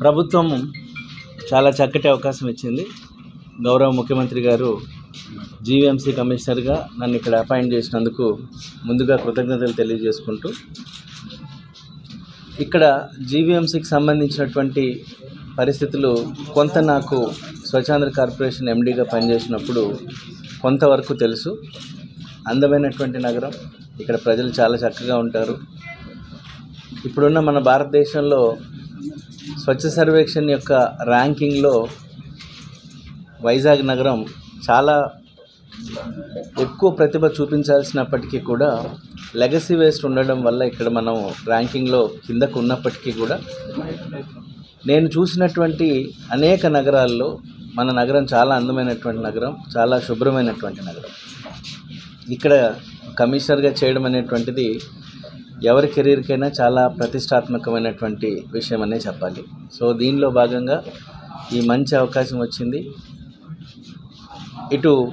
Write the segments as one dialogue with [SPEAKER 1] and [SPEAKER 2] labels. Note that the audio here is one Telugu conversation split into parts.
[SPEAKER 1] ప్రభుత్వం చాలా చక్కటి అవకాశం ఇచ్చింది. గౌరవ ముఖ్యమంత్రి గారు జీవీఎంసీ కమిషనర్గా నన్ను ఇక్కడ అపాయింట్ చేసినందుకు ముందుగా కృతజ్ఞతలు తెలియజేసుకుంటూ ఇక్కడ జీవీఎంసీకి సంబంధించినటువంటి పరిస్థితులు కొంత నాకు స్వచ్ఛాంధ్ర కార్పొరేషన్ ఎండీగా పనిచేసినప్పుడు కొంతవరకు తెలుసు. అందమైనటువంటి నగరం ఇక్కడ ప్రజలు చాలా చక్కగా ఉంటారు. ఇప్పుడున్న మన భారతదేశంలో స్వచ్ఛ సర్వేక్షణ్ యొక్క ర్యాంకింగ్లో వైజాగ్ నగరం చాలా ఎక్కువ ప్రతిభ చూపించాల్సినప్పటికీ కూడా లెగసీ వేస్ట్ ఉండడం వల్ల ఇక్కడ మనం ర్యాంకింగ్లో కిందకు ఉన్నప్పటికీ కూడా నేను చూసినటువంటి అనేక నగరాల్లో మన నగరం చాలా అందమైనటువంటి నగరం చాలా శుభ్రమైనటువంటి నగరం. ఇక్కడ కమిషనర్గా చేయడం అనేటువంటిది ఎవరి కెరీర్కైనా చాలా ప్రతిష్టాత్మకమైనటువంటి విషయం అనే చెప్పాలి. సో దీనిలో భాగంగా ఈ మంచి అవకాశం వచ్చింది. ఇటు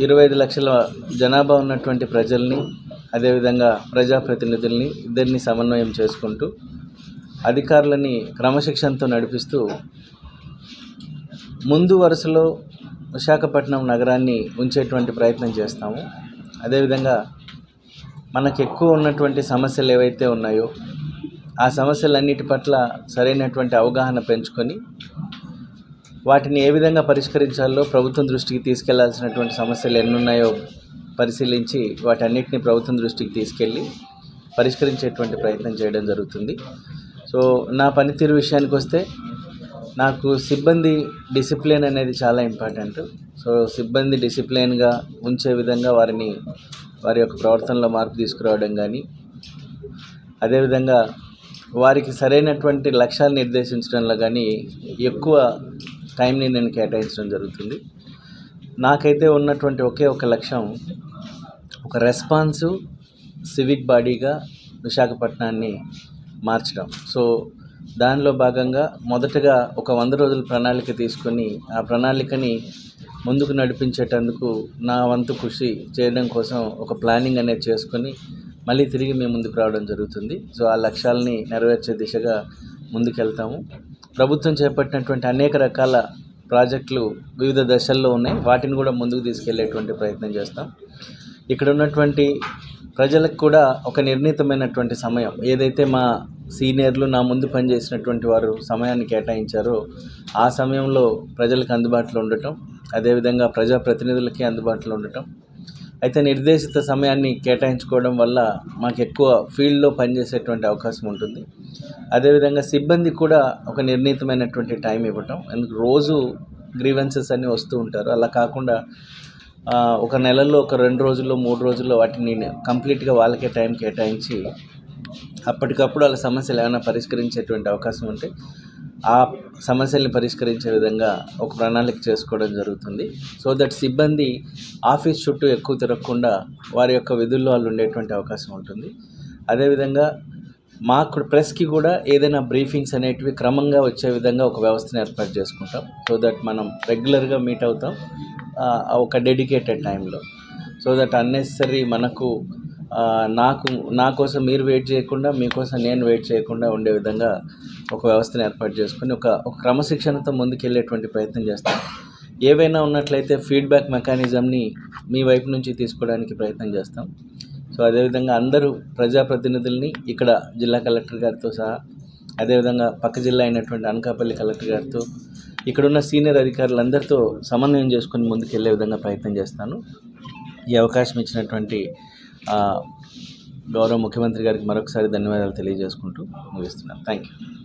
[SPEAKER 1] ఇరవై ఐదు లక్షల జనాభా ఉన్నటువంటి ప్రజల్ని అదేవిధంగా ప్రజాప్రతినిధుల్ని ఇద్దరిని సమన్వయం చేసుకుంటూ అధికారులని క్రమశిక్షణతో నడిపిస్తూ ముందు వరుసలో విశాఖపట్నం నగరాన్ని ఉంచేటువంటి ప్రయత్నం చేస్తాము. అదేవిధంగా మనకు ఎక్కువ ఉన్నటువంటి సమస్యలు ఏవైతే ఉన్నాయో ఆ సమస్యలన్నిటి పట్ల సరైనటువంటి అవగాహన పెంచుకొని వాటిని ఏ విధంగా పరిష్కరించాలో ప్రభుత్వం దృష్టికి తీసుకెళ్ళాల్సినటువంటి సమస్యలు ఎన్ని ఉన్నాయో పరిశీలించి వాటన్నిటిని ప్రభుత్వం దృష్టికి తీసుకెళ్ళి పరిష్కరించేటువంటి ప్రయత్నం చేయడం జరుగుతుంది. సో నా పనితీరు విషయానికి వస్తే నాకు సిబ్బంది డిసిప్లిన్ అనేది చాలా ఇంపార్టెంట్. సో సిబ్బంది డిసిప్లిన్గా ఉంచే విధంగా వారిని వారి యొక్క ప్రవర్తనలో మార్పు తీసుకురావడం కానీ అదేవిధంగా వారికి సరైనటువంటి లక్ష్యాలు నిర్దేశించడంలో కానీ ఎక్కువ టైంని నేను కేటాయించడం జరుగుతుంది. నాకైతే ఉన్నటువంటి ఒకే ఒక లక్ష్యం ఒక రెస్పాన్సు సివిక్ బాడీగా విశాఖపట్నాన్ని మార్చడం. సో దానిలో భాగంగా మొదటగా ఒక వంద రోజుల ప్రణాళిక తీసుకొని ఆ ప్రణాళికని ముందుకు నడిపించేటందుకు నా వంతు కృషి చేయడం కోసం ఒక ప్లానింగ్ అనేది చేసుకొని మళ్ళీ తిరిగి మేము ముందుకు రావడం జరుగుతుంది. సో ఆ లక్ష్యాలని నెరవేర్చే దిశగా ముందుకెళ్తాము. ప్రభుత్వం చేపట్టినటువంటి అనేక రకాల ప్రాజెక్టులు వివిధ దశల్లో ఉన్నాయి. వాటిని కూడా ముందుకు తీసుకెళ్ళేటువంటి ప్రయత్నం చేస్తాం. ఇక్కడ ఉన్నటువంటి ప్రజలకు కూడా ఒక నిర్ణీతమైనటువంటి సమయం. ఏదైతే మా సీనియర్లు నా ముందు పనిచేసినటువంటి వారు సమయాన్ని కేటాయించారో. ఆ సమయంలో ప్రజలకు అందుబాటులో ఉండటం అదేవిధంగా ప్రజాప్రతినిధులకి అందుబాటులో ఉండటం. అయితే నిర్దేశిత సమయాన్ని కేటాయించుకోవడం వల్ల మాకు ఎక్కువ ఫీల్డ్లో పనిచేసేటువంటి అవకాశం ఉంటుంది. అదేవిధంగా సిబ్బంది కూడా ఒక నిర్ణీతమైనటువంటి టైం ఇవ్వటం. ఎందుకు? రోజు గ్రీవెన్సెస్ అన్నీ వస్తూ ఉంటారు. అలా కాకుండా ఒక నెలలో ఒక రెండు రోజుల్లో మూడు రోజుల్లో వాటిని కంప్లీట్గా వాళ్ళకే టైం కేటాయించి అప్పటికప్పుడు వాళ్ళ సమస్యలు ఏమైనా పరిష్కరించేటువంటి అవకాశం ఉంటే ఆ సమస్యల్ని పరిష్కరించే విధంగా ఒక ప్రణాళిక చేసుకోవడం జరుగుతుంది. సో దట్ సిబ్బంది ఆఫీస్ చుట్టూ ఎక్కువ తిరగకుండా వారి యొక్క విధుల్లో వాళ్ళు ఉండేటువంటి అవకాశం ఉంటుంది. అదేవిధంగా మాకు ప్రెస్కి కూడా ఏదైనా బ్రీఫింగ్స్ అనేటివి క్రమంగా వచ్చే విధంగా ఒక వ్యవస్థను ఏర్పాటు చేసుకుంటాం. సో దట్ మనం రెగ్యులర్గా మీట్ అవుతాం ఒక డెడికేటెడ్ టైంలో. సో దట్ అన్నెసరీ మనకు నాకు నా కోసం మీరు వెయిట్ చేయకుండా మీకోసం నేను వెయిట్ చేయకుండా ఉండే విధంగా ఒక వ్యవస్థను ఏర్పాటు చేసుకుని ఒక ఒక క్రమశిక్షణతో ముందుకెళ్ళేటువంటి ప్రయత్నం చేస్తాం. ఏవైనా ఉన్నట్లయితే ఫీడ్బ్యాక్ మెకానిజంని మీ వైపు నుంచి తీసుకోవడానికి ప్రయత్నం చేస్తాం. సో అదేవిధంగా అందరూ ప్రజాప్రతినిధుల్ని ఇక్కడ జిల్లా కలెక్టర్ గారితో సహా అదేవిధంగా పక్క జిల్లా అయినటువంటి అనకాపల్లి కలెక్టర్ గారితో ఇక్కడున్న సీనియర్ అధికారులందరితో సమన్వయం చేసుకొని ముందుకెళ్ళే విధంగా ప్రయత్నం చేస్తాను. ఈ అవకాశం ఇచ్చినటువంటి గౌరవ ముఖ్యమంత్రి గారికి మరొకసారి ధన్యవాదాలు తెలియజేసుకుంటూ ముగిస్తున్నాను. Thank you